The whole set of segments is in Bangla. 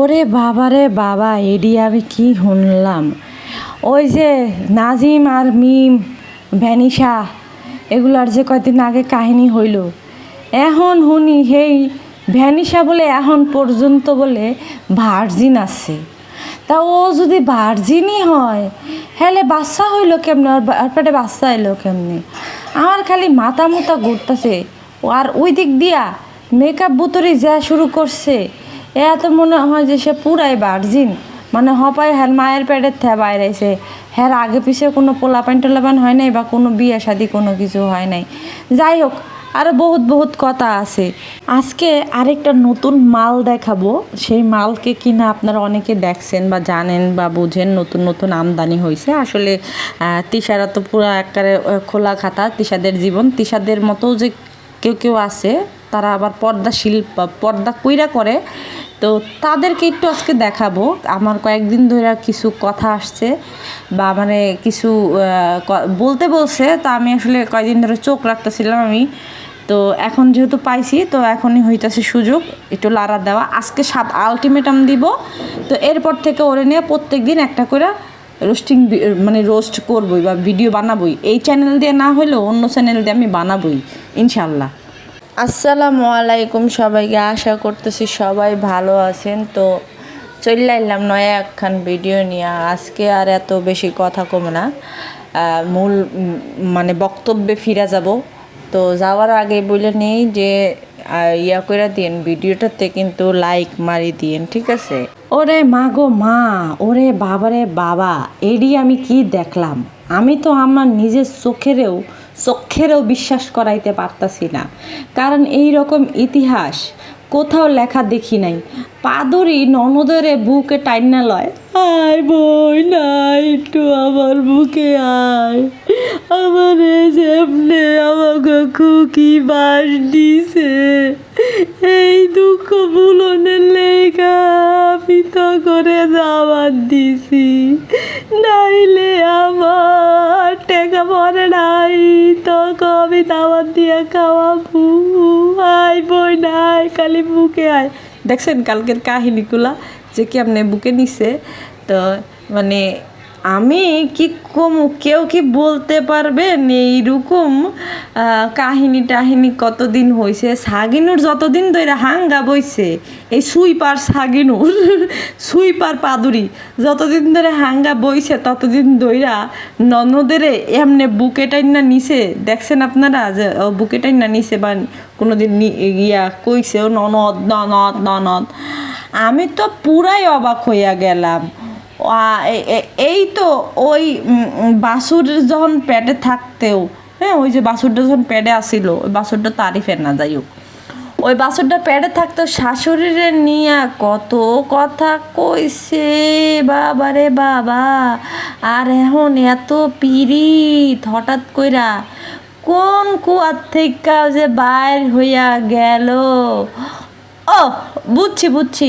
ওরে বাবা রে বাবা, এডি আমি কি শুনলাম? ওই যে নাজিম আর মিম, ভ্যানিশা, এগুলার যে কয়দিন আগে কাহিনী হইল। এখন শুনি সেই ভ্যানিশা বলে এখন পর্যন্ত বলে ভার্জিন আছে। তা ও যদি ভার্জিনই হয় হ্যালে বাচ্চা হইল কেমনে? আর পেটে বাচ্চা এলো কেমনে? আমার খালি মাথা মুতা ঘুরতেছে। আর ওই দিক দিয়া মেকআপ বুতরি যা শুরু করছে। এত মনে হয় যে সে পুরাই ভার্জিন মানে হপায় হ্যার মায়ের পেটের থে বাইরেছে হ্যার আগে পিছিয়ে কোনো পোলাপান টোলাপান হয় নাই বা কোনো বিয়ে শাদি কোনো কিছু হয় নাই। যাই হোক আরও বহুত বহুত কথা আছে। আজকে আরেকটা নতুন মাল দেখাবো। সেই মালকে কিনা আপনারা অনেকে দেখছেন বা জানেন বা বুঝেন নতুন নতুন আমদানি হয়েছে। আসলে তিশারা তো পুরো একবারে খোলা খাতা, তিশাদের জীবন। তিশাদের মতো যে কেউ কেউ আছে, তারা আবার পর্দাশীল বা পর্দা কইরা করে। তো তাদেরকে একটু আজকে দেখাবো। আমার কয়েকদিন ধরে কিছু কথা আসছে বা মানে কিছু বলতে বলছে, তা আমি আসলে কয়েকদিন ধরে চোখ রাখতেছিলাম আমি। তো এখন যেহেতু পাইছি, তো এখনই হইতেছে সুযোগ একটু লাড়া দেওয়া। আজকে সাত আলটিমেটাম দিব। তো এরপর থেকে ওরে নিয়ে প্রত্যেক দিন একটা করে রোস্টিং মানে রোস্ট করবই বা ভিডিও বানাবই। এই চ্যানেল দিয়ে না হলেও অন্য চ্যানেল দিয়ে আমি বানাবই ইনশাল্লাহ আসসালামু আলাইকুম সবাইকে, আশা করতেছি সবাই ভালো আছেন। তো চলে এলাম নয়া একখান ভিডিও নিয়ে। আজকে আর এত বেশি কথা কম না। মূল মানে বক্তব্যে ফিরে যাব। তো যাওয়ার আগে বলে নেই যে ইয়া করে দিন ভিডিওটাতে কিন্তু লাইক মারি দিন ঠিক আছে? ওরে মা গো মা, ওরে বাবারে বাবা, এডি আমি কি দেখলাম? আমি তো আমার নিজের চোখেরেও চোখেরও বিশ্বাস করাইতে পারতাছি না। কারণ এই রকম ইতিহাস কোথাও লেখা দেখি নাই। পাদরি ননদরে বুকে টাইনা লয়। আয় বই না একটু আমার বুকে আয়। আমার যেমনে আমাকে খুকি বাস দিছে। এই দুঃখ বুলনের লেখা আমি তো করে দাবার দিছি। নাইলে আমার টেকা পরে নাই তো কবি দাবার দিয়ে খাওয়াবো। আয় বই নাই, খালি বুকে আয়। দেখছেন কালকের কাহিনীগুলা? যে কি আপনি বুকে নিছে, তো মানে আমি কি কম, কেউ কি বলতে পারবেন এইরকম কাহিনী টাহিনী কতদিন হয়েছে সাগিনুর যতদিন ধরে হাঙ্গা বইছে, এই সুইপার সাগিনুর, সুইপার পাদুরি, যতদিন ধরে হাঙ্গা বইছে, ততদিন ধইরা ননদেরে এমনে বুকে টাইনা নিছে। দেখছেন আপনারা যে, ও বুকে টাইনা নিছে বা কোনোদিন নি- ইয়া কইছে, ও ননদ ননদ ননদ। আমি তো পুরাই অবাক হইয়া গেলাম। এই তো ওই বাসুর যখন প্যাডে থাকতেও হ্যাঁ ওই যে বাসুরটা যখন প্যাডে আসিল, ওই বাসুরটা তারিফের না যাই হোক ওই বাসুরটা প্যাডে থাকতো শাশুড়িরে নিয়া কত কথা কইছে বাবারে বাবা, আর এখন এত পিরিত হঠাৎ কইরা, কোন কুয়ার থেকে যে বাইর হইয়া গেল? ও, বুঝছি বুঝছি।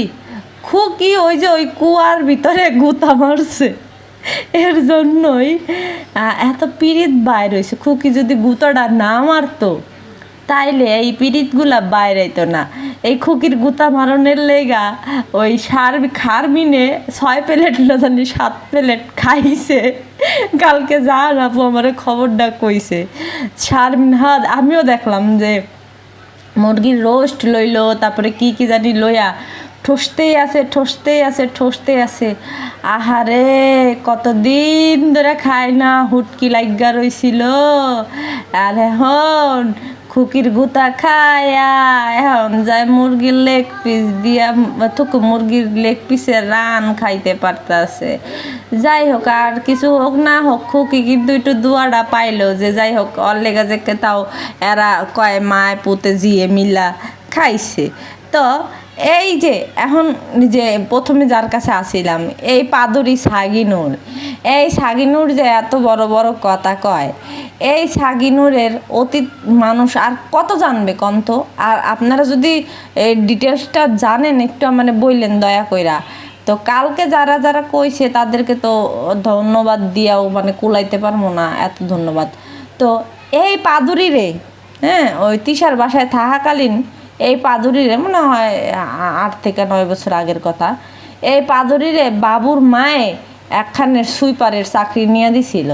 খুকি ওই যে ওই কুয়ার ভিতরে গুতা মারছে। এর জন্যই এত পিরিত বাইর হয়েছে খুকি যদি গুতাটা না মারতো, তাইলে এই পিরিতগুলা বাইরাইতো না। এই খুকির গুতা মারণের লেগা ওই সার, খারমিনে ছয় প্লেট জানি সাত প্লেট খাইছে। কালকে যা আপু আমার খবরটা কইছে। শারমিন হাদ আমিও দেখলাম যে মুরগির রোস্ট লইলো, তারপরে কি কি জানি লইয়া, ঠসতেই আছে ঠসতেই আছে ঠসতেই আছে। আহারে, কতদিন ধরে খায় না, হুটকি লাগা রইছিল। আর এখন খুকির গুতা খায়া, এখন যায় মুরগির লেগ পিস দিয়া, থুকু মুরগির লেগ পিসে রান খাইতে পারতাছে। যাই হোক, আর কিছু হোক না হোক, খুকি কিন্তু একটু দুয়াটা পাইলো যে যাই হোক অর লেগা যে তাও এরা কয় মায় পুতে জিয়ে মিলা খাইছে। তো এই যে, এখন যে প্রথমে যার কাছে আসিলাম, এই পাদুরি সাগিনুর। এই সাগিনুর যে এত বড় বড় কথা কয়, এই সাগিনুরের অতীত মানুষ আর কত জানবে কন্ত? আর আপনারা যদি এই ডিটেলসটা জানেন, একটু মানে বললেন দয়া কইরা। তো কালকে যারা যারা কইছে, তাদেরকে তো ধন্যবাদ দিয়াও মানে কুলাইতে পারব না, এত ধন্যবাদ। তো এই পাদুরি রে হ্যাঁ ওই তিশার বাসায় থাকাকালীন এই পাদুরিরে, মনে হয় আট থেকে নয় বছর আগের কথা, এই পাদরিরে বাবুর মায়ে একখানের সুইপারের চাকরি নিয়ে দিছিল।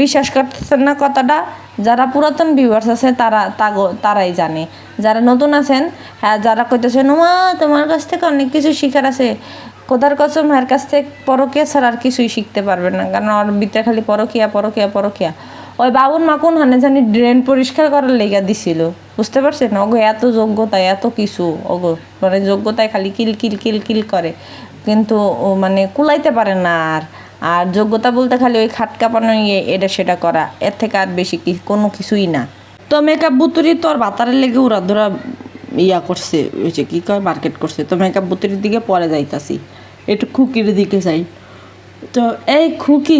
বিশ্বাস করতেছেন না কথাটা? যারা পুরাতন ভিউয়ার্স আছে, তারা, তাগো, তারাই জানে। যারা নতুন আছেন হ্যাঁ যারা কইতেছেন মা তোমার কাছ থেকে অনেক কিছু শিখার আছে। কোদার কসম এর কাছ থেকে পরকিয়া ছাড়া আর কিছুই শিখতে পারবে না। কারণ ওর ভিতরে খালি পরকিয়া পরকিয়া পরকিয়া। ওই বাবুর মা কোন হানে জানি ড্রেন পরিষ্কার করার লেগা দিছিল। বুঝতে পারছেন? ওগো, এত যোগ্যতা, এত কিছু, ওগো মানে যোগ্যতায় খালি কিল কিল কিল কিল করে। কিন্তু ও মানে কুলাইতে পারে না আর। আর যোগ্যতা বলতে খালি ওই খাট কাঁপানো ইয়ে এটা সেটা করা। এর থেকে আর বেশি কি, কোনো কিছুই না। তো মেকআপ বুতুরি তো আর বাতারের লেগে উড়া ধরা ইয়া করছে, ওই যে কী কয় মার্কেট করছে। তো মেকআপ বুতুরির দিকে পরে যাইতাছি। একটু খুকির দিকে যাই। তো এই খুকি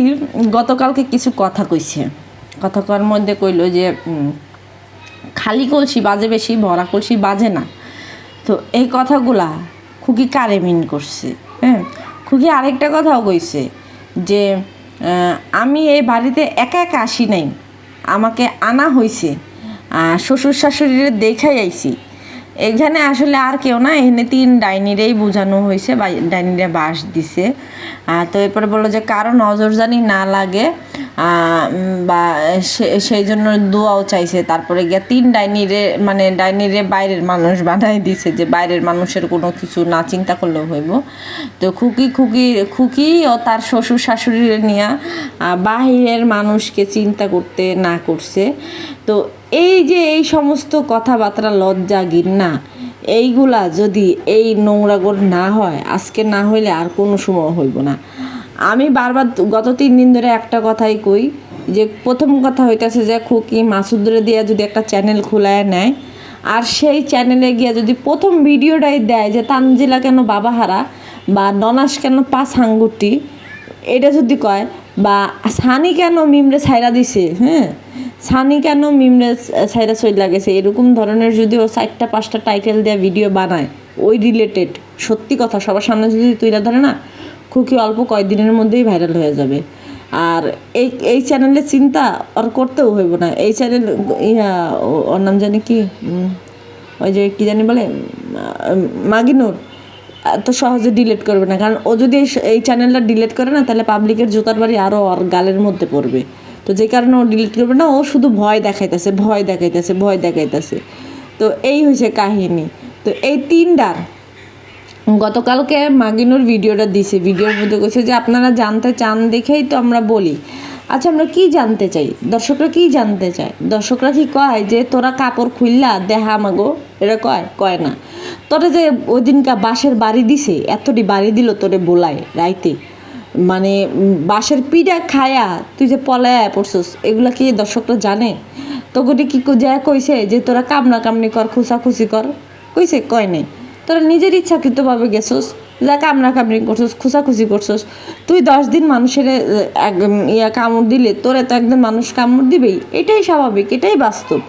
গতকালকে কিছু কথা কইছে। কথা কর মধ্যে কইল যে খালি কলসি বাজে বেশি, ভরা কলসি বাজে না। তো এই কথাগুলা খুকি কারে মিন করছে? হ্যাঁ খুকি আরেকটা কথাও কইছে যে আমি এই বাড়িতে একা একা আসি নাই। আমাকে আনা হয়েছে শ্বশুর শাশুড়িরে দেখাই আইছি। এখানে আসলে আর কেউ না, এখানে তিন ডাইনিরেই বোঝানো হয়েছে ডাইনিরে বাস দিছে। তো এরপরে বলল যে কারও নজর জানি না লাগে বা সেই জন্য দোয়াও চাইছে। তারপরে গিয়ে তিন ডাইনিরে মানে ডাইনিরে বাইরের মানুষ বানাই দিছে, যে বাইরের মানুষের কোনো কিছু না চিন্তা করলেও হইব। তো খুকি খুকি খুকি ও তার শ্বশুর শাশুড়িরে নিয়ে বাহিরের মানুষকে চিন্তা করতে না করছে। তো এই যে এই সমস্ত কথাবার্তা, লজ্জা ঘিন্না এইগুলা যদি এই নোংরাগর না হয়, আজকে না হইলে আর কোনো সময় হইব না। আমি বারবার গত তিন দিন ধরে একটা কথাই কই, যে প্রথম কথা হইতেছে যে খুকি মাসুদরে দিয়ে যদি একটা চ্যানেল খোলায় নেয়, আর সেই চ্যানেলে গিয়ে যদি প্রথম ভিডিওটাই দেয় যে তানজিলা কেন বাবা হারা, বা ননাস কেন পাঁচ হাঙ্গুটি এটা যদি কয়, বা সানি কেন মিমরে ছাইরা দিছে হ্যাঁ সানি কেন মিমরে ছাইরা সই লাগেছে? এরকম ধরনের যদি ও চারটা, পাঁচটা টাইটেল দেওয়া ভিডিও বানায়, ওই রিলেটেড সত্যি কথা, সবার সামনে যদি তুইলা ধরে না খুবই অল্প কয়েকদিনের মধ্যেই ভাইরাল হয়ে যাবে। আর এই এই চ্যানেলের চিন্তা আর করতেও হইব না। এই চ্যানেল ইয়া ওর নাম জানি কি? ওই যে কি জানি বলে? মাগিনুর। এত সহজে ডিলেট করবে না। কারণ ও যদি এই চ্যানেলটা ডিলেট করে না, তাহলে পাবলিকের জুতার বাড়ি আরও ওর গালের মধ্যে পড়বে। তো যে কারণে ও ডিলিট করবে না, ও শুধু ভয় দেখাইতেছে ভয় দেখাইতেছে ভয় দেখাইতেছে। তো এই হয়েছে কাহিনী। তো এই তিনটার গতকালকে মাগিনুর ভিডিওটা দিছে। ভিডিওর মধ্যে কইছে যে, আপনারা জানতে চান দেখেই তো আমরা বলি। আচ্ছা আমরা কি জানতে চাই? দর্শকরা কি জানতে চায়? দর্শকরা কি কয় যে, তোরা কাপড় খুললা দেহা মাগো? এটা কয় কয় না। তোরা যে ওই দিনকা বাঁশের বাড়ি দিছে, এতটি বাড়ি দিল তোরে বোলায় রাইতে। মানে বাঁশের পিঠা খায়া তুই যে পলায় পড়ছস, এগুলা কি দর্শকরা জানে? তোকে কি কো- যা কইছে যে তোরা কামনা কামনি কর খুশাখুশি কর? কইছে, কয় নাই। তোরা নিজের ইচ্ছাকৃতভাবে গেছোস, যা কামনা কামড়ি করছোস খুশাখুশি করছোস। তুই দশ দিন মানুষের ইয়া কামড় দিলে তোরে তো একদিন মানুষ কামড় দিবেই। এটাই স্বাভাবিক, এটাই বাস্তব।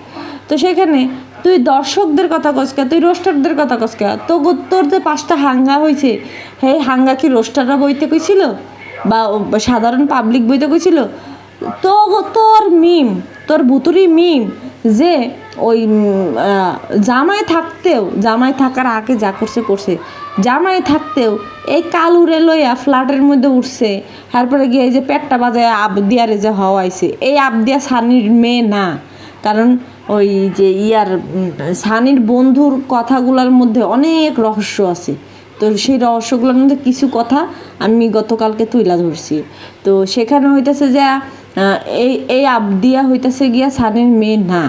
তো সেখানে তুই দর্শকদের কথা কসকা তুই রোস্টারদের কথা কসকা তো তোর যে পাঁচটা হাঙ্গা হয়েছে হে হাঙ্গা কি রোস্টাররা বইতে কইছিল? বা সাধারণ পাবলিক বইতে কইছিল তো তোর মিম, তোর ভুতুরি মিম, যে ওই জামায় থাকতেও জামায় থাকার আগে যা করছে করছে। জামায় থাকতেও এই কালুরে লইয়া ফ্ল্যাটের মধ্যে উঠছে, তারপরে গিয়ে যে পেটটা বাজায় আবদিয়ারে যে হওয়াইছে, এই আবদিয়া সানির মেয়ে না। কারণ ওই যে ইয়ার সানির বন্ধুর কথাগুলোর মধ্যে অনেক রহস্য আছে। তো সেই রহস্যগুলোর মধ্যে কিছু কথা আমি গতকালকে তুইলা ধরছি। তো সেখানে হইতেছে যে এই এই আবদিয়া হইতেছে গিয়া সানির মেয়ে না।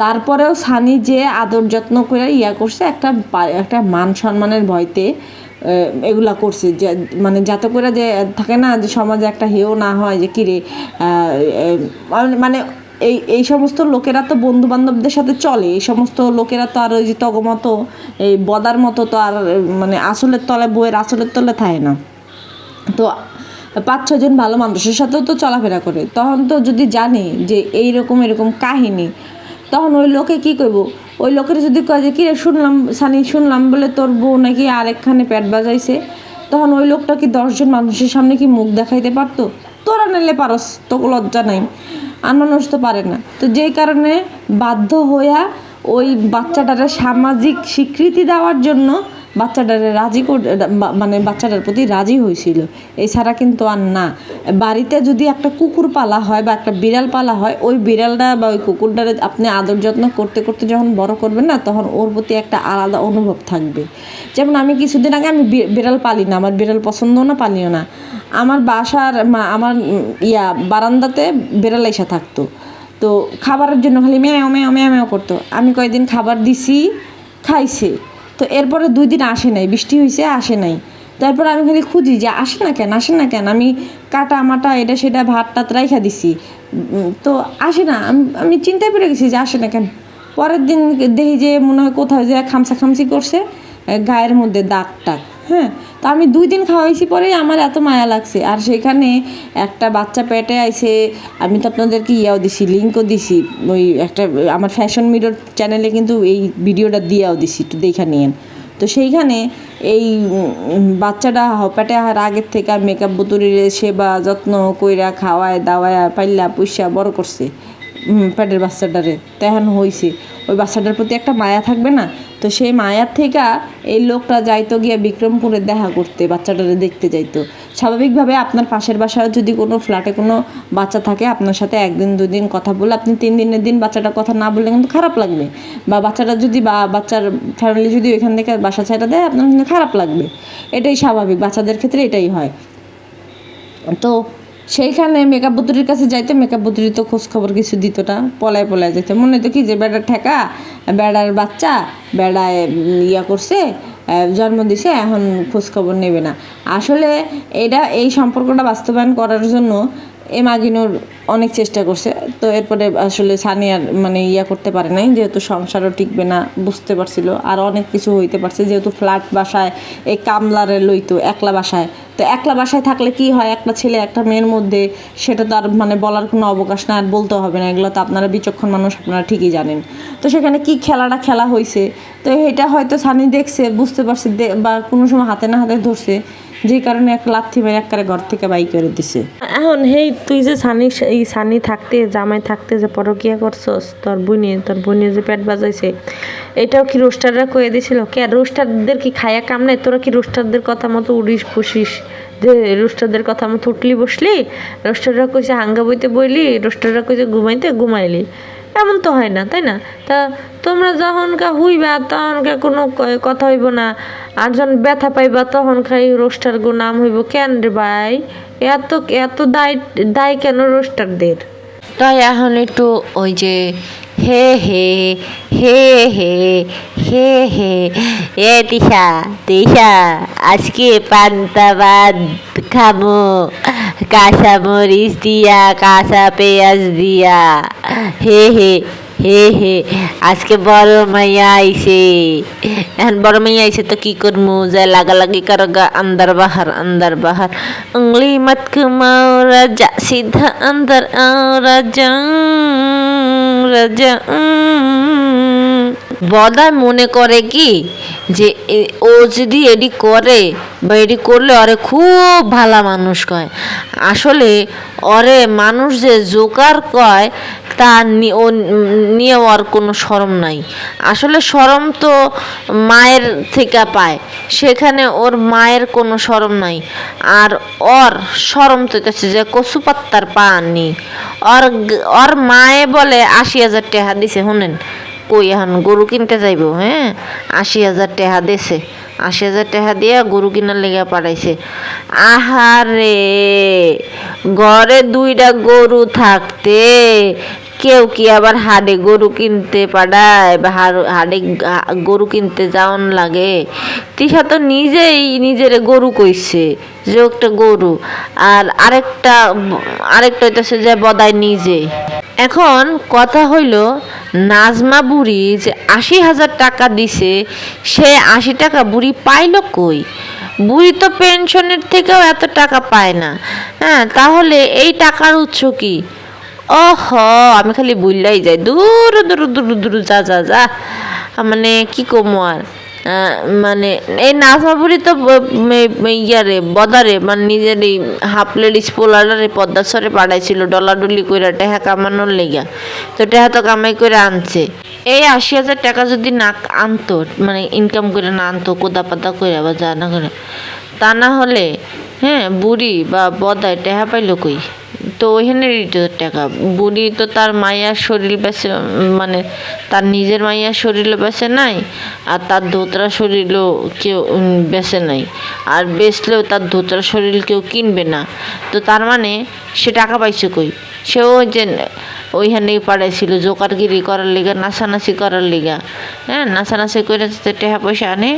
তারপরেও সানি যে আদর যত্ন করে ইয়া করছে, একটা একটা মান সম্মানের ভয়তে এগুলা করছে। যে মানে যাতে করে যে, থাকে না যে সমাজে একটা হেও না হয় যে, কিরে মানে এই এই সমস্ত লোকেরা তো বন্ধু বান্ধবদের সাথে চলে, এই সমস্ত লোকেরা তো আর ওই যে তগমতো এই বদার মতো তো আর মানে আসলের তলে বইয়ের আসলের তলে থাকে না। তো পাঁচ ছজন ভালো মানুষের সাথেও তো চলাফেরা করে। তখন তো যদি জানে যে এই রকম এরকম কাহিনী, তখন ওই লোকে কি করব? ওই লোকের যদি কয় যে, কিরে, শুনলাম, সানি, শুনলাম বলে তোর বউ নাকি আরেকখানে পেট বাজাইছে। তখন ওই লোকটা কি দশজন মানুষের সামনে কি মুখ দেখাইতে পারতো? তোরা নিলে পারস তো লজ্জা নাই। আর মানুষ তো পারে না। তো যেই কারণে বাধ্য হইয়া ওই বাচ্চাটারে সামাজিক স্বীকৃতি দেওয়ার জন্য বাচ্চাটারে রাজি মানে বাচ্চাটার প্রতি রাজি হয়েছিল এছাড়া কিন্তু আর না। বাড়িতে যদি একটা কুকুর পালা হয় বা একটা বিড়াল পালা হয়, ওই বিড়ালটা বা ওই কুকুরটারে আপনি আদর যত্ন করতে করতে যখন বড় করবেন না, তখন ওর প্রতি একটা আলাদা অনুভব থাকবে। যেমন আমি কিছুদিন আগে আমি বিড়াল পালি না। আমার বিড়াল পছন্দও না, পালিও না। আমার বাসার আমার ইয়া বারান্দাতে বিড়াল এসে থাকতো। তো খাবারের জন্য খালি ম্যাও ম্যাও ম্যাও ম্যাও করতো। আমি কয়েকদিন খাবার দিছি, খাইছে। তো এরপরে দুই দিন আসে নাই, বৃষ্টি হয়েছে আসে নাই। তারপর আমি খালি খুঁজি যে আসে না কেন, আসে না কেন, আমি কাটা, মাটা, এটা সেটা, ভাত টাত রাইখা দিছি। তো আসে না, আমি চিন্তায় পড়ে গেছি যে আসে না কেন। পরের দিন দেখি যে মনে হয় কোথাও যে খামসা খামসি করছে গায়ের মধ্যে দাগ টাগ হ্যাঁ? তো আমি দুই দিন খাওয়াইছি পরেই আমার এত মায়া লাগছে। আর সেখানে একটা বাচ্চা পেটে আইছে, আমি তো আপনাদেরকে ইয়াও দিছি, লিঙ্কও দিছি, ওই একটা, আমার ফ্যাশন মিরর চ্যানেলে কিন্তু এই ভিডিওটা দিয়াও দিছি, একটু দেখা নিয়েন। তো সেইখানে এই বাচ্চাটা হ- পেটে আহার আগের থেকে মেকআপ বুতুরির সেবা, যত্ন কইরা খাওয়ায়, দাওয়ায় পাইলা পুষা বড় করছে। পেটের বাচ্চাটারে। তেহান হইছে। ওই বাচ্চাটার প্রতি একটা মায়া থাকবে না? তো সেই মায়ার থেকে এই লোকটা যাইতো গিয়ে বিক্রমপুরে দেখা করতে, বাচ্চাটারে দেখতে যাইতো। স্বাভাবিকভাবে আপনার পাশের বাসায় যদি কোনো ফ্ল্যাটে কোনো বাচ্চা থাকে, আপনার সাথে একদিন দুই দিন কথা বলে আপনি তিন দিনের দিন বাচ্চাটার কথা না বললে কিন্তু খারাপ লাগবে। বা বাচ্চাটা যদি বা, বাচ্চার ফ্যামিলি যদি ওইখান থেকে বাসা ছেড়ে দেয়, আপনার কিন্তু খারাপ লাগবে। এটাই স্বাভাবিক। বাচ্চাদের ক্ষেত্রে এটাই হয়। তো সেইখানে মেকআপ বুতুরির কাছে যাইতে মেকআপ বুতুরি তো খোঁজ খবর কিছু দিত না, পলায় পলায় যেতে মনে তো কি যে বেড়ার ঠেকা, বেড়ার বাচ্চা, বেড়ায় ইয়া করছে জন্ম দিছে, এখন খোঁজ খবর নেবে না। আসলে এটা, এই সম্পর্কটা বাস্তবায়ন করার জন্য এ মাগিনুর অনেক চেষ্টা করছে। তো এরপরে আসলে সানিয়ার মানে ইয়া করতে পারে নাই, যেহেতু সংসারও টিকবে না, বুঝতে পারছিল। আর অনেক কিছু হইতে পারছে, যেহেতু ফ্ল্যাট বাসায় এই কামলারে লইতো একলা বাসায়। তো একলা বাসায় থাকলে কি হয়, একটা ছেলে একটা মেয়ের মধ্যে, সেটা তো আর মানে বলার কোনো অবকাশ না আর বলতে হবে না। এগুলো তো আপনারা বিচক্ষণ মানুষ, আপনারা ঠিকই জানেন। তো সেখানে কি খেলাটা খেলা হয়েছে তো এটা হয়তো সানি দেখছে, বুঝতে পারছে বা কোনো সময় হাতে না হাতে ধরছে। যে কারণে একটা লাথি মেরে একবারে ঘর থেকে বাই করে দিছে। এখন হেই, তুই যে সানি, এই সানি থাকতে, জামাই থাকতে যে পরকিয়া করছস, তোর বোনে তোর বোনে যে পেট বাজাইছে, এটাও কি রোস্টাররা কয়ে দিছিল? কে রোস্টারদের কি খায়া কাম নাই? তোরা কি রোস্টারদের কথা মতো উড়িস পুষিস? যে রোস্টারদের কথা মতো উঠলি বসলি, রোস্টাররা কইছে হাঙ্গা বইতে বইলি, রোস্টাররা কইছে ঘুমাইতে ঘুমাইলি। এমন তো হয় না, তাই না? তা তোমরা যখন কা হুইবা তখন কা কোনো কথা হইব না। আর যখন ব্যথা পাইবা তখন খাই রোস্টার গো নাম হইব কেন রে ভাই। এত এত দায় দায় কেন রোস্টারদের? তাই এখন একটু ওই যে হে হে হে হে হে হে, এ দিশা দিশা, আজকে পান্তা ভাত খামো। কাঁচা মরিচ দিয়া, কাঁচা পেঁয়াজ দিয়া। হে হে হে হে, আজকে বড় মাইয়া আইছে। এখন বড় মাইয়া আইছে তো কি করমু? যে লাগালাগি করগা আন্দার বাহার আন্দার বাহার। উঙ্গলি মত কুমাও রাজা সিধা আন্দার আও রাজা রাজা বদা মনে করে কি যে ও যদি এডি করে বা এডি করলে ওরে খুব ভালো মানুষ কয়। আসলে ওরে মানুষ যে জোকার কয় তা ও নিয়ে ওর কোনো শরম নাই। আসলে শরম তো মায়ের থেকে পায়। সেখানে ওর মায়ের কোনো শরম নাই। আর ওর শরম তো হইতেছে যে কচু পাত্তার পানি। ওর ওর মায়ে বলে আশি হাজার টাকা দিছে, শুনেন। কই এখন গরু কিনতে যাইব হ্যাঁ? আশি হাজার টাকা দিছে। আশি হাজার টাকা দিয়ে গরু কিনার লেগে পাঠাইছে। আহারে! ঘরে দুইটা গরু থাকতে কেউ কি আবার হাডে গরু কিনতে পাড়ায় বা হাডে গরু কিনতে যাওন লাগে? তিশা তো নিজেই নিজের গরু কইছে যে একটা গরু। আর আরেকটা আরেকটা হইতেছে যে বদায় নিজে। এখন কথা হইল নাজমা বুড়ি যে আশি হাজার টাকা দিছে, সে আশি টাকা বুড়ি পাইলো কই? বুড়ি তো পেনশনের থেকেও এত টাকা পায় না। হ্যাঁ তাহলে এই টাকার উৎস কি? ওহ, আমি খালি বুললাই যাই। দূর দূর দূর দূর, যা যা যা। মানে কি কমো আর? মানে এই নাফাপুরি তো ইয়ারে, বদারে মানে নিজের এই হাফ লেডিস পোলারে পদ্মা সরে পাঠাইছিল, ডলাডলি কইরা টেহা কামানোর লেগা। তো টেহা তো কামাই করে আনছে। এই আশি হাজার টাকা যদি না আনতো মানে ইনকাম করে না আনতো কোদা পাতা করে বা যা না করে, তা না হলে হ্যাঁ বুড়ি বা বদায় টেহা পাইলো কই? তো ওইখানে তো টাকা। বুড়ি তো তার মাইয়ার শরীর বেছে মানে তার নিজের মাইয়ার শরীরও বেছে নাই, আর তার ধোতরা শরীরও কেউ বেছে নাই। আর বেচলেও তার ধোতরা শরীর কেউ কিনবে না। তো তার মানে সে টাকা পাইছে কই? সেও যে ওইখানেই পাঠাইছিল জোকারগিরি করার লিগা, নাচানাচি করার লিগা। হ্যাঁ নাচানাচি করে যাতে টাকা পয়সা আনে,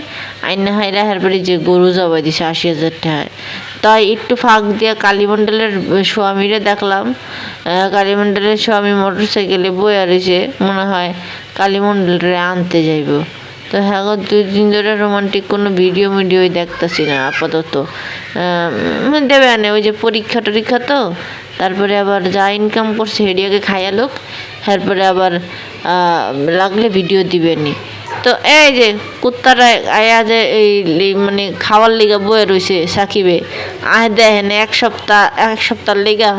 আইনা হাইরা বাড়ি যে গরু জবাই দিছে, আশি হাজার টাকায় তাই একটু ফাঁক দিয়ে কালীমণ্ডলের স্বামীরে দেখলাম কালীমণ্ডলের স্বামী মোটর সাইকেলে বয়ে রয়েছে মনে হয় কালীমণ্ডলরে আনতে যাইব। তো হ্যাঁ দুই দিন ধরে রোমান্টিক কোনো ভিডিও মিডিওই দেখতেছি না, আপাতত। দেবে আনে, ওই যে পরীক্ষা টরীক্ষা তো, তারপরে আবার যা ইনকাম করছে হেডিয়াকে খাইয়া লোক, তারপরে আবার লাগলে ভিডিও দিবেনি তো এই যে কুত্তারা আয়া যে এই মানে খাওয়ার লিগা বয়ে রয়েছে সাকিবে আয় দেখেন, এক সপ্তাহ এক সপ্তাহ লিগা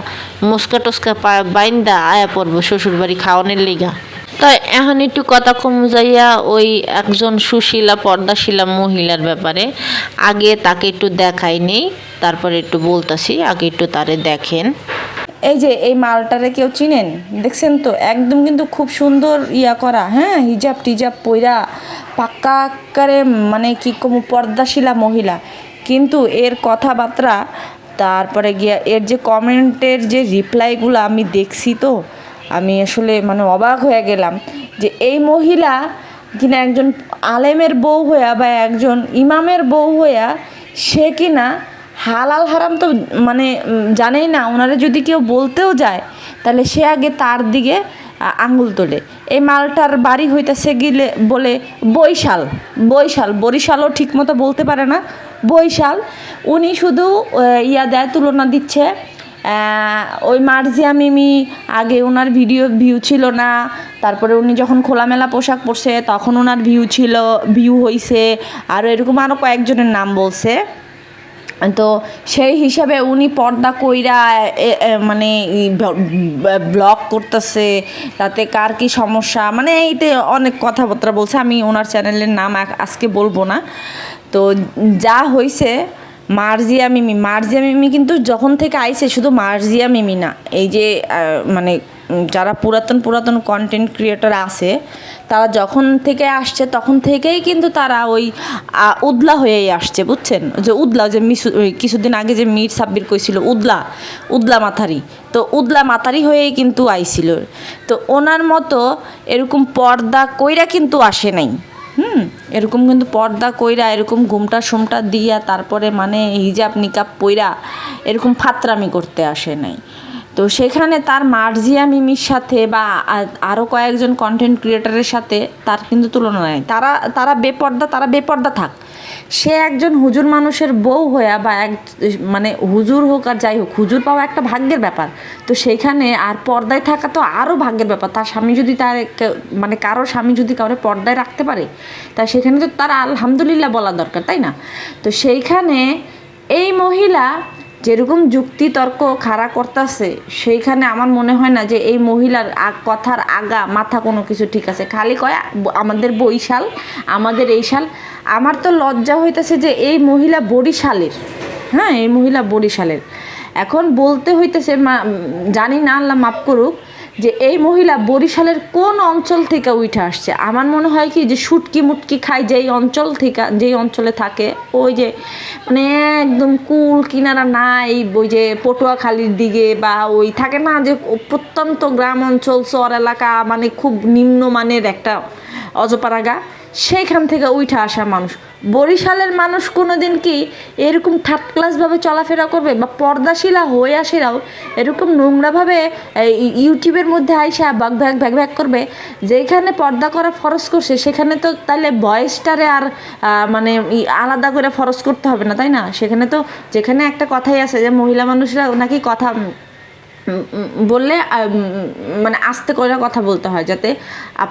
মুসকা টুসকা বাইন্দা আয়া পড়ব শ্বশুর বাড়ি খাওয়ানোর লিগা। তো এখন একটু কথা কম যাইয়া ওই একজন সুশীলা, পর্দাশীলা মহিলার ব্যাপারে আগে তাকে একটু দেখাই নেই, তারপরে একটু বলতাছি, আগে একটু তারে দেখেন। এই যে এই মালটারে কেউ চিনেন? দেখছেন তো? একদম কিন্তু খুব সুন্দর ইয়া করা হ্যাঁ? হিজাব টিজাব পইরা পাক্কা আকারে মানে কি কম পর্দাশীলা মহিলা। কিন্তু এর কথাবার্তা, তারপরে গিয়া এর যে কমেন্টের যে রিপ্লাইগুলো আমি দেখছি তো আমি আসলে মানে অবাক হয়ে গেলাম যে এই মহিলা কিনা একজন আলেমের বউ হইয়া বা একজন ইমামের বউ হইয়া সে কিনা হালাল হারাম তো মানে জানেই না ওনারা যদি কেউ বলতেও যায়, তাহলে সে আগে তার দিকে, আ- আঙ্গুল তোলে। এই মালটার বাড়ি হইতেছে গিলে, বলে বৈশাল বৈশাল, বরিশালও ঠিকমতো বলতে পারে না, বৈশাল। উনি শুধু ইয়া দেয়, তুলনা দিচ্ছে ওই মার্জিয়া মিমি, আগে ওনার ভিডিও ভিউ ছিল না, তারপরে উনি যখন খোলামেলা পোশাক পরছে, তখন ওনার ভিউ ছিল ভিউ হইছে, আর এরকম আরও কয়েকজনের নাম বলছে। তো সেই হিসাবে উনি পর্দা কইরা মানে ব্লগ করতেছে, তাতে কার কি সমস্যা মানে এইতে অনেক কথাবার্তা বলছে, আমি ওনার চ্যানেলের নাম আজকে বলব না। তো যা হয়েছে মার্জিয়া মিমি মার্জিয়া মিমি কিন্তু যখন থেকে আইছে শুধু মার্জিয়া মিমি না, এই যে মানে যারা পুরাতন পুরাতন কন্টেন্ট ক্রিয়েটর আছে, তারা যখন থেকে আসছে তখন থেকেই কিন্তু তারা ওই উদলা হয়েই আসছে, বুঝছেন? যে উদলা, যে মিসু কিছুদিন আগে যে মির সাব্বির কইছিল, উদলা উদলা মাথারি, তো উদলা মাথারি হয়েই কিন্তু আইছিল। তো ওনার মতো এরকম পর্দা কইরা কিন্তু আসে নাই। হুম, এরকম কিন্তু পর্দা কইরা, এরকম ঘুমটা সুমটা দিয়া, তারপরে মানে হিজাব নিকাব পইরা এরকম ফাতরামি করতে আসে নাই। তো সেখানে তার মার্জিয়া মিমির সাথে বা আরও কয়েকজন কন্টেন্ট ক্রিয়েটারের সাথে তার কিন্তু তুলনা নেই। তারা তারা বেপর্দা তারা বেপর্দা থাক। সে একজন হুজুর মানুষের বউ হইয়া বা এক মানে হুজুর হোক আর যাই হোক, হুজুর পাওয়া একটা ভাগ্যের ব্যাপার। তো সেইখানে আর পর্দায় থাকা তো আরও ভাগ্যের ব্যাপার। তার স্বামী যদি তার মানে কারও স্বামী যদি কারও পর্দায় রাখতে পারে, তা সেখানে তো তার আলহামদুলিল্লাহ বলা দরকার, তাই না? তো সেইখানে এই মহিলা যেরকম যুক্তি তর্ক খাড়া করতেছে, সেইখানে আমার মনে হয় না যে এই মহিলার কথার আগা, মাথা কোনো কিছু ঠিক আছে। খালি কয় আমাদের বৈশাল আমাদের এই সাল আমার তো লজ্জা হইতেছে যে এই মহিলা বরিশালের হ্যাঁ এই মহিলা বরিশালের। এখন বলতে হইতেছে, মা- জানি না, আল্লাহ মাফ করুক যে এই মহিলা বরিশালের কোন অঞ্চল থেকে উঠে আসছে? আমার মনে হয় কি যে শুটকি মুটকি খায় যেই অঞ্চল থেকে যেই অঞ্চলে থাকে, ওই যে মানে একদম কুল কিনারা নাই, ওই যে পটুয়াখালীর দিকে বা ওই থাকে না যে প্রত্যন্ত গ্রাম অঞ্চল, চর এলাকা মানে খুব নিম্নমানের একটা অজপাড়াগা সেইখান থেকে উঠে আসা মানুষ। বরিশালের মানুষ কোনো দিন কি এরকম থার্ড ক্লাসভাবে চলাফেরা করবে বা পর্দাশীলা হয়ে আসেরাও এরকম নোংরাভাবে ইউটিউবের মধ্যে আইসা বাগ ভ্যাগ ভ্যাগ ভ্যাগ করবে? যেখানে পর্দা করা ফরজ করছে, সেখানে তো তাহলে বয়সটারে আর মানে আলাদা করে ফরজ করতে হবে না, তাই না? সেখানে তো যেখানে একটা কথাই আছে যে মহিলা মানুষরা নাকি কথা বললে মানে আস্তে করে কথা বলতে হয় যাতে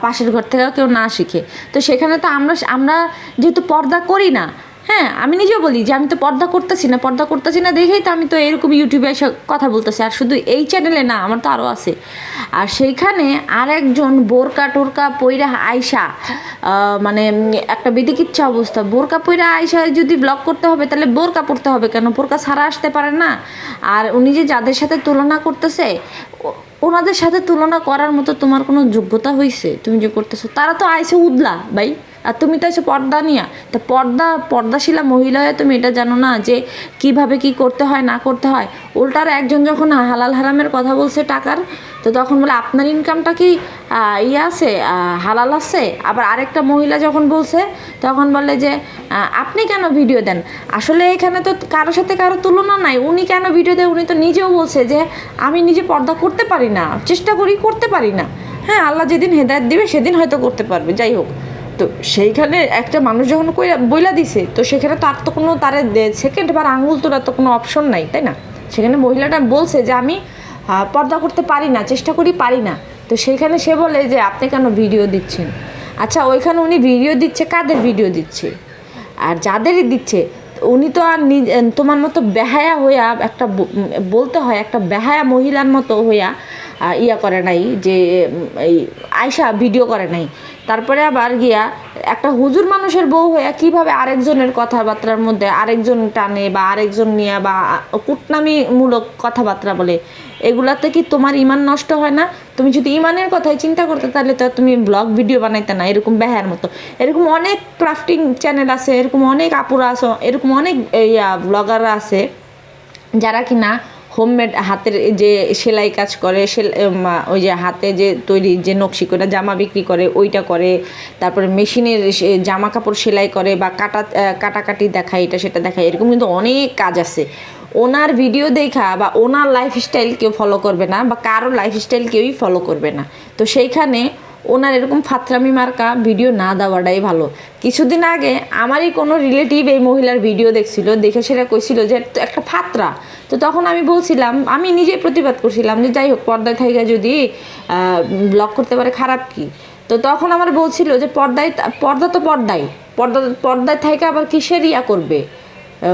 পাশের ঘর থেকেও কেউ না শিখে। তো সেখানে তো আমরা আমরা যেহেতু পর্দা করি না হ্যাঁ আমি নিজেও বলি যে আমি তো পর্দা করতেছি না, পর্দা করতেছি না দেখেই তো আমি তো এরকম ইউটিউবে এসে কথা বলতেছি। আর শুধু এই চ্যানেলে না, আমার তো আরও আছে। আর সেইখানে আর একজন বোরকা টোরকা পইরা আয়সা মানে একটা বিদিকিচ্ছা অবস্থা। বোরকা পইরা আয়সা যদি ব্লগ করতে হবে, তাহলে বোরকা পড়তে হবে কেন? বোরকা ছাড়া আসতে পারে না। আর উনি যে যাদের সাথে তুলনা করতেছে ওনাদের সাথে তুলনা করার মতো তোমার কোনো যোগ্যতা হয়েছে তুমি যে করতেছো, তারা তো আইসে উদলা, ভাই। আর তুমি তো এসে পর্দা নিয়া। তা পর্দা, পর্দাশীলা মহিলা হয়ে তুমি এটা জানো না যে কীভাবে কি করতে হয়, না করতে হয়? উল্টার একজন যখন হালাল হারামের কথা বলছে টাকার, তো তখন বলে আপনার ইনকামটা কি ইয়ে আছে হালাল আছে? আবার আরেকটা মহিলা যখন বলছে, তখন বলে যে আপনি কেন ভিডিও দেন? আসলে এখানে তো কারোর সাথে কারও তুলনা নাই। উনি কেন ভিডিও দেয়? উনি তো নিজেও বলছে যে, আমি নিজে পর্দা করতে পারি না। চেষ্টা করি করতে পারি না। হ্যাঁ আল্লাহ যেদিন হেদায়ত দিবে, সেদিন হয়তো করতে পারবে। যাই হোক। তো সেইখানে একটা মানুষ যখন কইরা বইলা দিছে, তো সেখানে তো আর তো কোনো তারে সেকেন্ড বার আঙুল তোলার তো কোনো অপশন নাই, তাই না? সেখানে মহিলাটা বলছে যে আমি পর্দা করতে পারি না, চেষ্টা করি পারি না। তো সেইখানে সে বলে যে, আপনি কেন ভিডিও দিচ্ছেন? আচ্ছা ওইখানে উনি ভিডিও দিচ্ছে, কাদের ভিডিও দিচ্ছে? আর যাদেরই দিচ্ছে, উনি তো আর তোমার মতো বেহায়া হইয়া একটা বলতে হয়, একটা বেহায়া মহিলার মতো হইয়া ইয়া করে নাই, যে এই আয়সা ভিডিও করে নাই। তারপরে আবার গিয়া একটা হুজুর মানুষের বউ হইয়া কীভাবে আরেকজনের কথাবার্তার মধ্যে আরেকজন টানে বা আরেকজন নিয়ে বা কুটনামিমূলক কথাবার্তা বলে, এগুলাতে কি তোমার ইমান নষ্ট হয় না? তুমি যদি ইমানের কথাই চিন্তা করতে, তাহলে তো তুমি ব্লগ ভিডিও বানাইতে না, এরকম ব্যাহার মতো। এরকম অনেক ক্রাফটিং চ্যানেল আছে, এরকম অনেক আপুরা আছে, এরকম অনেক ইয়া ব্লগাররা আছে, যারা কি না হোমমেড হাতের যে সেলাই কাজ করে উম, ওই যে হাতে যে তৈরি যে নকশি করে জামা বিক্রি করে ওইটা করে তারপরে মেশিনের সে- জামা কাপড় সেলাই করে বা কাটা কাটাকাটি দেখায় এটা সেটা দেখায় এরকম কিন্তু অনেক কাজ আছে। ওনার ভিডিও দেখা বা ওনার লাইফস্টাইল কেউ ফলো করবে না বা কারও লাইফস্টাইল কেউই ফলো করবে না। তো সেইখানে ওনার এরকম ফাতরামি মার্কা ভিডিও না দেওয়াটাই ভালো। কিছুদিন আগে আমারই কোনো রিলেটিভ এই মহিলার ভিডিও দেখছিল, দেখে সেটা কইছিল যে একটা ফাতরা। তো তখন আমি বলছিলাম, আমি নিজেই প্রতিবাদ করছিলাম যে, যাই হোক, পর্দায় থাইকা যদি ব্লক করতে পারে, খারাপ কি? তো তখন আমার বলছিল যে, পর্দায় পর্দা তো পর্দাই পর্দা, পর্দায় থাইকা আবার কিসের ইয়া করবে?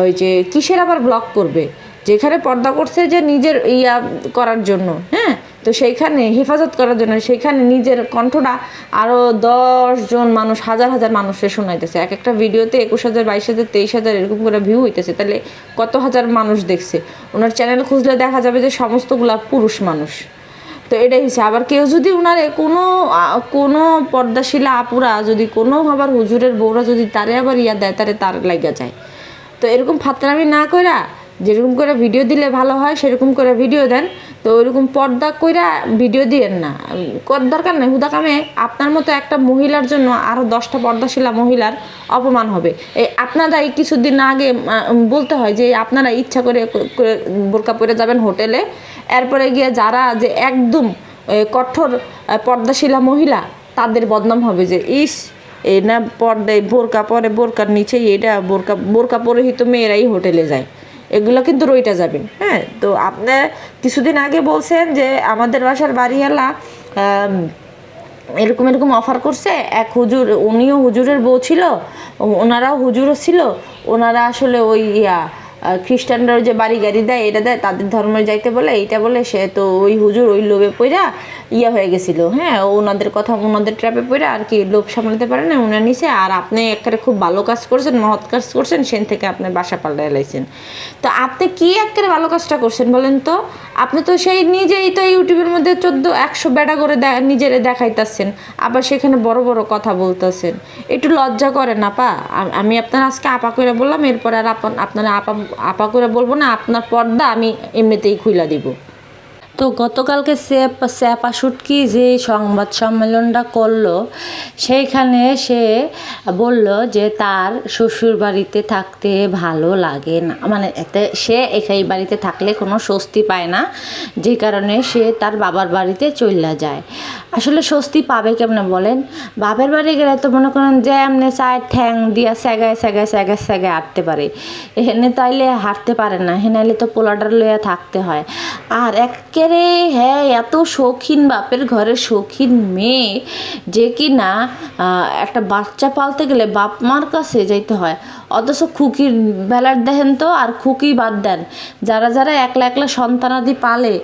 ওই যে, কিসের আবার ব্লগ করবে? যেখানে পর্দা করছে যে, নিজের ইয়া করার জন্য হ্যাঁ? তো সেইখানে হেফাজত করার জন্য সেইখানে নিজের কণ্ঠটা আরও জন মানুষ, হাজার হাজার মানুষের শোনাইতেছে। এক একটা ভিডিওতে একুশ হাজার, বাইশ হাজার, তেইশ হাজার এরকম করে ভিউ হইতেছে। তাহলে কত হাজার মানুষ দেখছে? ওনার চ্যানেল খুঁজলে দেখা যাবে যে সমস্তগুলা পুরুষ মানুষ। তো এটাই হচ্ছে আবার কেউ যদি উনারে কোনো কোনো পর্দাশীলা আপুরা যদি কোনো আবার হুজুরের বউরা যদি তারে আবার ইয়া দেয়, তারে তার লাগা যায়। তো এরকম ফাতরামি না কইরা যেরকম করে ভিডিও দিলে ভালো হয়, সেরকম করে ভিডিও দেন। তো ওইরকম পর্দা কইরা ভিডিও দিয়েন না। কর দরকার নেই হুদা কামে আপনার মতো একটা মহিলার জন্য আরও দশটা পর্দাশীলা মহিলার অপমান হবে। এই আপনারা এই কিছুদিন আগে বলতে হয় যে আপনারা ইচ্ছা করে বোরকা পরে যাবেন হোটেলে। এরপরে গিয়ে যারা যে একদম কঠোর পর্দাশীলা মহিলা, তাদের বদনাম হবে যে, ইস এই না, পর্দায় বোরকা পরে, বোরকার নিচেই এটা, বোরকা বোরকা পরিহিত মেয়েরাই হোটেলে যায়। এগুলো কিন্তু রইটা যাবেন হ্যাঁ তো আপনি কিছুদিন আগে বলছেন যে আমাদের বাসার বাড়িওয়ালা এরকম এরকম অফার করছে। এক হুজুর, উনিও হুজুরের বউ ছিল ওনারাও হুজুরও ছিল। ওনারা আসলে ওই ইয়া খ্রিস্টানরা যে বাড়ি গাড়ি দেয়, এটা দেয়, তাদের ধর্মে যাইতে বলে, এইটা বলে, সে তো ওই হুজুর ওই লোভে পইরা ইয়া হয়ে গেছিল। হ্যাঁ ওনাদের কথা, ওনাদের ট্র্যাপে পইরা আর কি লোভ সামলাতে পারে না ওনার নিচে। আর আপনি একেবারে খুব ভালো কাজ করছেন, মহৎ কাজ করছেন, সেন থেকে আপনি বাসা পাল্টায় লাইছেন। তো আপনি কি একেবারে ভালো কাজটা করছেন বলেন তো? আপনি তো সেই নিজেই তো ইউটিউবের মধ্যে চোদ্দ, একশো বেড়া করে নিজেরে দেখাইতেছেন, আবার সেখানে বড় বড় কথা বলতেছেন। একটু লজ্জা করেন আপা, আমি আপনার আজকে আপা করে বললাম, এরপর আর আপনারা আপা আপা করে বলব না, আপনার পর্দা আমি এমনিতেই খুইলা দিব। তো গতকালকে স্যাপ, স্যাপা শুটকি যে সংবাদ সম্মেলনটা করল, সেইখানে সে বলল যে তার শ্বশুর বাড়িতে থাকতে ভালো লাগে না। মানে এতে সে একাই বাড়িতে থাকলে কোনো স্বস্তি পায় না, যে কারণে সে তার বাবার বাড়িতে চলে যায়। আসলে স্বস্তি পাবে কেমনে বলেন? বাপের বাড়ি গেলে তো মনে করেন যে এমনি চায় ঠ্যাং দিয়া স্যাগায় স্যাগায় স্যাগায় স্যাগায় হাঁটতে পারে। এখানে তাইলে হাঁটতে পারে না হেনাইলে তো পোলাডার লইয়া থাকতে হয়। আর একে রে হ্যাঁ এত শৌখিন বাপের ঘরে শৌখিন মেয়ে। যে কি না একটা বাচ্চা পালতে গেলে বাপ মার কাছে যাইতে হয়। অথচ খুকির বেলার দেখেন তো, আর খুকি বাদ দেন। যারা যারা একলা একলা সন্তানাদি পালে,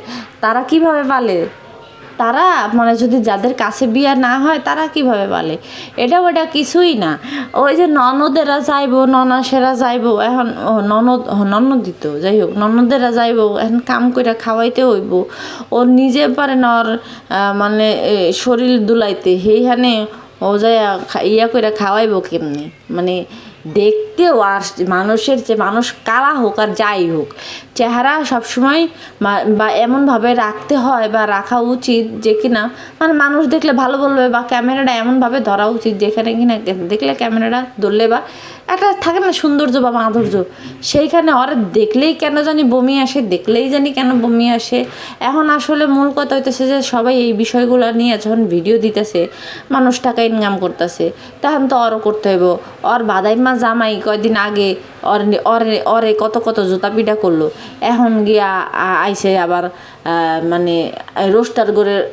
তারা কীভাবে পালে? তারা মানে যদি যাদের কাছে বিয়া না হয়, তারা কীভাবে পালে এটা ওটা কিছুই না। ওই যে ননদেরা যাইবো, ননাসেরা যাইবো, এখন ননদ, ও ননদি তো যাই হোক, ননদেরা যাইবো, এখন কাম করে খাওয়াইতে হইব। ও নিজে পারে না ওর মানে শরীর দুলাইতে, সেইখানে ও যাই ইয়া করে খাওয়াইব কেমনি? মানে দেখতেও আর মানুষের যে মানুষ কালা হোক আর যাই হোক, চেহারা সবসময় বা এমনভাবে রাখতে হয় বা রাখা উচিত যে কিনা মানে মানুষ দেখলে ভালো বলবে বা ক্যামেরাটা এমনভাবে ধরা উচিত যেখানে কিনা, দেখলে ক্যামেরাটা ধরলে বা একটা থাকে না সৌন্দর্য বা মাধুর্য, সেইখানে ওরা দেখলেই কেন জানি বমি আসে, দেখলেই জানি কেন বমি আসে। এখন আসলে মূল কথা হইতেছে যে সবাই এই বিষয়গুলো নিয়ে যখন ভিডিও দিতেছে, মানুষ টাকা ইনকাম করতেছে, তখন তো অরও করতে হইব। ওর বাদাইমা জামাই কয়দিন আগে অর অরে অরে কত কত জুতা পিঠা করল। এখন গিয়া আইসে আবার মানে রোস্টার করে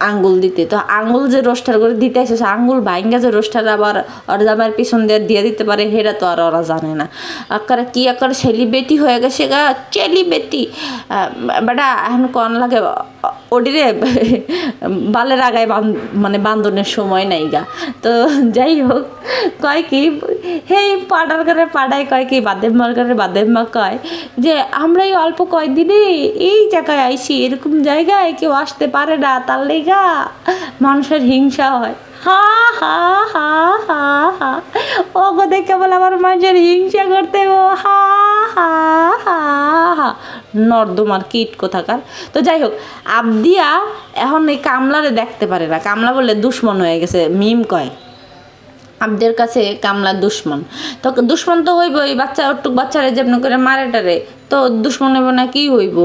আঙ্গুল দিতে। তো আঙ্গুল যে রোস্টার করে দিতে আসে আঙ্গুল ভাইঙ্গা যে রোস্টার আবার ওর জামার পিছন দিয়ে দিয়ে দিতে পারে, সেটা তো আর ওরা জানে না। আকার কি আকার সেলিব্রেটি হয়ে গেছে গা চেলিবেটি বেটা, এখন কন লাগে, ওডিরে বালের আগায় বান- মানে বান্ধনের সময় নাই গা। তো যাই হোক, কয় কি হেই পাড়ার করে পাড়ায় কয় কি বাদেম্মার ঘরে বাদেম্মা কয় যে আমরা এই অল্প কয়দিনে এই জায়গায় আইসি, এরকম জায়গায় কেউ আসতে পারে না, তার লেগা মানুষের হিংসা হয়। হা হা হা হা হা। ও গো দেখে বলে আমার মানুষের হিংসা করতে ও হা হা হা হা। নর্দমার কীট কোথাকার। তো যাই হোক, আবদিয়া এখন এই কামলারে দেখতে পারে না। কামলা বলে দুশ্মন হয়ে গেছে, মিম কয়। আবদের কাছে কামলা দুশ্মন। তো দুশ্মন তো হইব এই বাচ্চা, ওটুক বাচ্চারে যেমন করে মারে টারে। তো দুশ্মন হইব না কি হইব?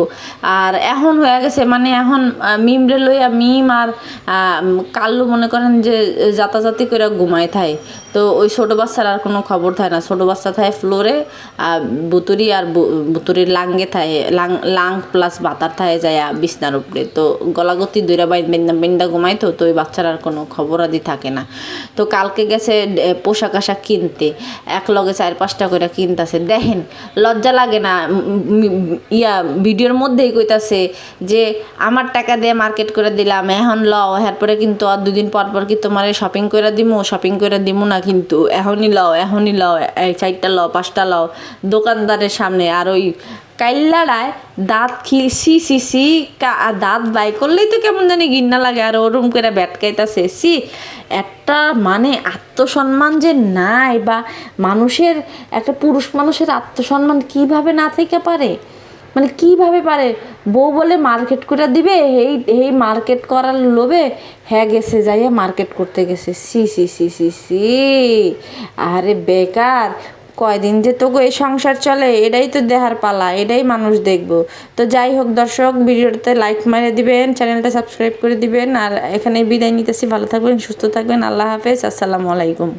আর এখন হয়ে গেছে মানে এখন মিমরে লইয়া মিম আর কাল্লু মনে করেন যে, যাতাযাতি করে ঘুমায় থায় তো ওই ছোটো বাচ্চার আর কোনো খবর থাকে না। ছোটো বাচ্চা থাকে ফ্লোরে বুতুরি আর বুতুরির লাঙ্গে থাকে লাং লাং প্লাস বাতার থাকে যায় বিছনার উপরে। তো গলাগতি দইরা বাইন বেন্দা বেন্দা ঘুমাই তো তো ওই বাচ্চার আর কোনো খবর আদি থাকে না। তো কালকে গেছে পোশাক আশাক কিনতে। এক লগে চার পাঁচটা করে কিনতেছে। দেখেন, লজ্জা লাগে না ইয়া ভিডিওর মধ্যেই কইতাছে যে আমার টাকা দিয়ে মার্কেট করে দিলাম, এখন লও, এরপরে কিন্তু আর দুদিন পর পর কি তোমার শপিং করে দিমু? শপিং করে দিমু না কিন্তু, এখনই লও এখনই লও চারটা লও পাঁচটা লও, দোকানদারের সামনে আর ওই কাইল্লাড়ায় দাঁত খিল, সি সি সি, কা- আর দাঁত বাই করলেই তো কেমন জানি গিন্না লাগে। আর ওরম করে ব্যাটকাইতাছে সি, একটা মানে আত্মসম্মান যে নাই বা মানুষের, একটা পুরুষ মানুষের আত্মসম্মান কীভাবে না থেকে পারে? মানে কীভাবে পারে? বউ বলে মার্কেট করে দিবে এই এই মার্কেট করার লোভে হ্যাঁ গেছে, যাইয়া মার্কেট করতে গেছে। সি সি সি সি সি, আরে বেকার কয়দিন যে তবু এই সংসার চলে, এটাই তো দেহার পালা, এটাই মানুষ দেখব। তো যাই হোক দর্শক, ভিডিওটাতে লাইক মারে দিবেন চ্যানেলটা সাবস্ক্রাইব করে দিবেন, আর এখানে বিদায় নিতেছি, ভালো থাকবেন, সুস্থ থাকবেন, আল্লাহ হাফেজ, আসসালামু আলাইকুম।